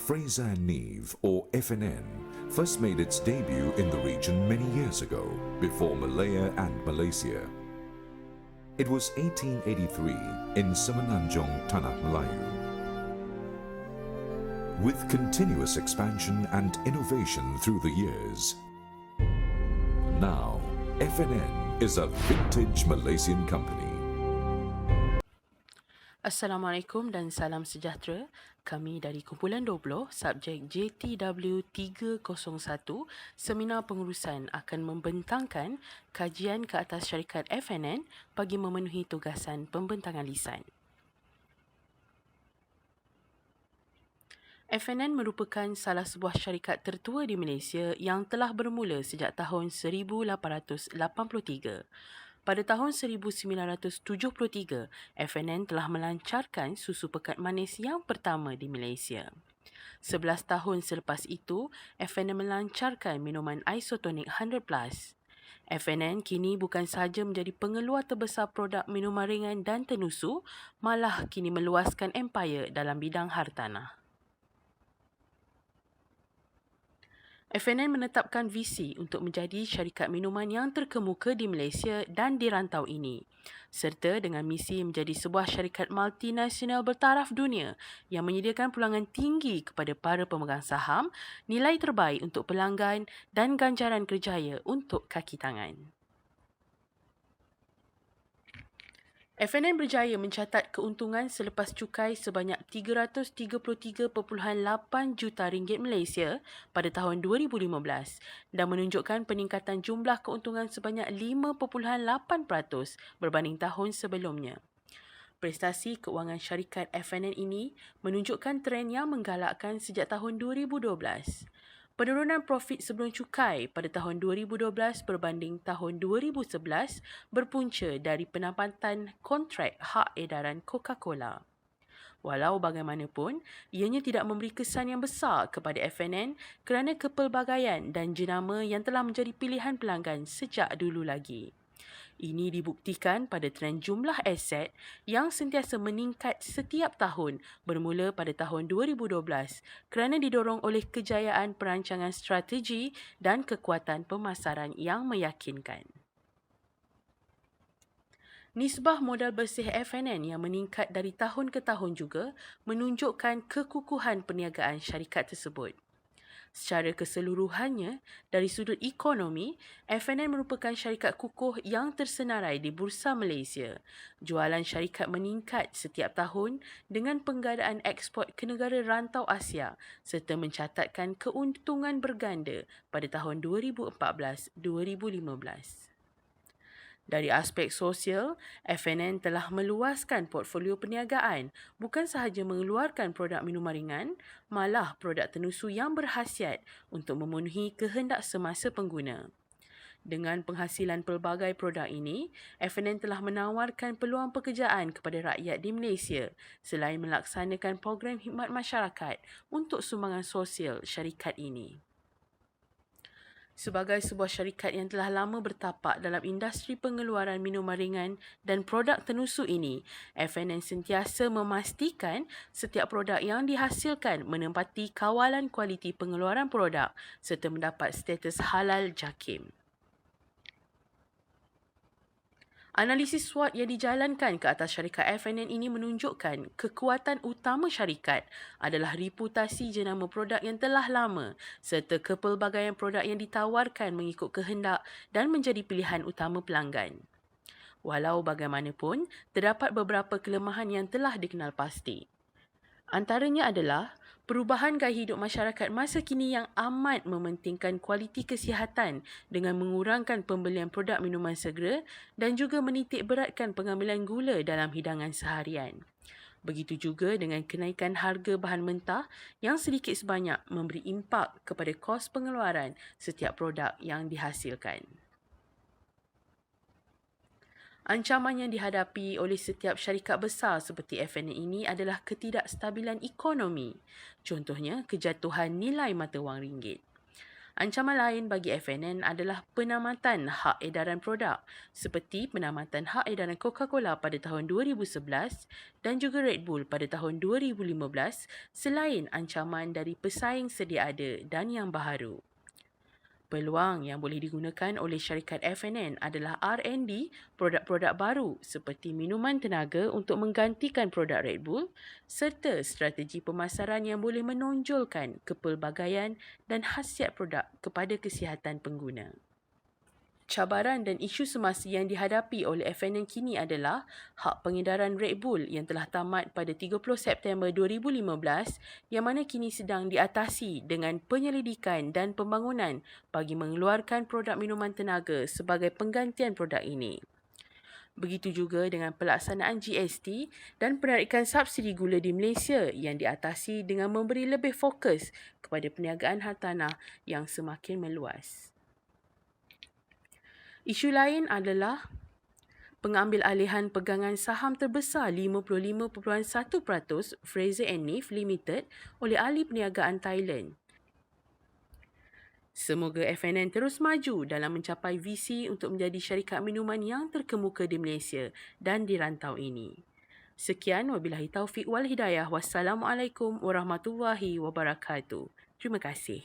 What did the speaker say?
Fraser and Neve, or FNN, first made its debut in the region many years ago, before Malaya and Malaysia. It was 1883 in Semenanjung, Tanah Melayu. With continuous expansion and innovation through the years, now FNN is a vintage Malaysian company. Assalamualaikum dan salam sejahtera. Kami dari kumpulan 20, subjek JTW 301, Seminar Pengurusan akan membentangkan kajian ke atas syarikat FNN bagi memenuhi tugasan pembentangan lisan. FNN merupakan salah sebuah syarikat tertua di Malaysia yang telah bermula sejak tahun 1883. Pada tahun 1973, FNN telah melancarkan susu pekat manis yang pertama di Malaysia. 11 tahun selepas itu, FNN melancarkan minuman isotonik 100+. FNN kini bukan sahaja menjadi pengeluar terbesar produk minuman ringan dan tenusu, malah kini meluaskan empayar dalam bidang hartanah. FNN menetapkan visi untuk menjadi syarikat minuman yang terkemuka di Malaysia dan di rantau ini serta dengan misi menjadi sebuah syarikat multinasional bertaraf dunia yang menyediakan pulangan tinggi kepada para pemegang saham, nilai terbaik untuk pelanggan dan ganjaran kerjaya untuk kaki tangan. FNN berjaya mencatat keuntungan selepas cukai sebanyak 333.8 juta ringgit Malaysia pada tahun 2015 dan menunjukkan peningkatan jumlah keuntungan sebanyak 5.8% berbanding tahun sebelumnya. Prestasi keuangan syarikat FNN ini menunjukkan tren yang menggalakkan sejak tahun 2012. Penurunan profit sebelum cukai pada tahun 2012 berbanding tahun 2011 berpunca dari penempatan kontrak hak edaran Coca-Cola. Walau bagaimanapun, ianya tidak memberi kesan yang besar kepada FNN kerana kepelbagaian dan jenama yang telah menjadi pilihan pelanggan sejak dulu lagi. Ini dibuktikan pada tren jumlah aset yang sentiasa meningkat setiap tahun bermula pada tahun 2012 kerana didorong oleh kejayaan perancangan strategi dan kekuatan pemasaran yang meyakinkan. Nisbah modal bersih FNN yang meningkat dari tahun ke tahun juga menunjukkan kekukuhan perniagaan syarikat tersebut. Secara keseluruhannya, dari sudut ekonomi, FNN merupakan syarikat kukuh yang tersenarai di Bursa Malaysia. Jualan syarikat meningkat setiap tahun dengan penggadaan ekspor ke negara rantau Asia serta mencatatkan keuntungan berganda pada tahun 2014-2015. Dari aspek sosial, FNN telah meluaskan portfolio perniagaan bukan sahaja mengeluarkan produk minuman ringan, malah produk tenusu yang berhasiat untuk memenuhi kehendak semasa pengguna. Dengan penghasilan pelbagai produk ini, FNN telah menawarkan peluang pekerjaan kepada rakyat di Malaysia selain melaksanakan program khidmat masyarakat untuk sumbangan sosial syarikat ini. Sebagai sebuah syarikat yang telah lama bertapak dalam industri pengeluaran minuman ringan dan produk tenusu ini, FNN sentiasa memastikan setiap produk yang dihasilkan menempati kawalan kualiti pengeluaran produk serta mendapat status halal JAKIM. Analisis SWOT yang dijalankan ke atas syarikat FNN ini menunjukkan kekuatan utama syarikat adalah reputasi jenama produk yang telah lama serta kepelbagaian produk yang ditawarkan mengikut kehendak dan menjadi pilihan utama pelanggan. Walau bagaimanapun, terdapat beberapa kelemahan yang telah dikenal pasti. Antaranya adalah perubahan gaya hidup masyarakat masa kini yang amat mementingkan kualiti kesihatan dengan mengurangkan pembelian produk minuman segera dan juga menitik beratkan pengambilan gula dalam hidangan seharian. Begitu juga dengan kenaikan harga bahan mentah yang sedikit sebanyak memberi impak kepada kos pengeluaran setiap produk yang dihasilkan. Ancaman yang dihadapi oleh setiap syarikat besar seperti FNN ini adalah ketidakstabilan ekonomi. Contohnya, kejatuhan nilai mata wang ringgit. Ancaman lain bagi FNN adalah penamatan hak edaran produk seperti penamatan hak edaran Coca-Cola pada tahun 2011 dan juga Red Bull pada tahun 2015 selain ancaman dari pesaing sedia ada dan yang baharu. Peluang yang boleh digunakan oleh syarikat FNN adalah R&D produk-produk baru seperti minuman tenaga untuk menggantikan produk Red Bull serta strategi pemasaran yang boleh menonjolkan kepelbagaian dan khasiat produk kepada kesihatan pengguna cabaran dan isu semasa yang dihadapi oleh FNN kini adalah hak pengedaran Red Bull yang telah tamat pada 30 September 2015 yang mana kini sedang diatasi dengan penyelidikan dan pembangunan bagi mengeluarkan produk minuman tenaga sebagai penggantian produk ini. Begitu juga dengan pelaksanaan GST dan penarikan subsidi gula di Malaysia yang diatasi dengan memberi lebih fokus kepada perniagaan hartanah yang semakin meluas. Isu lain adalah pengambil alihan pegangan saham terbesar 55.1% Fraser Neff Limited oleh ahli perniagaan Thailand. Semoga FNN terus maju dalam mencapai visi untuk menjadi syarikat minuman yang terkemuka di Malaysia dan di rantau ini. Sekian wabillahi taufik wal hidayah. Wassalamualaikum warahmatullahi wabarakatuh. Terima kasih.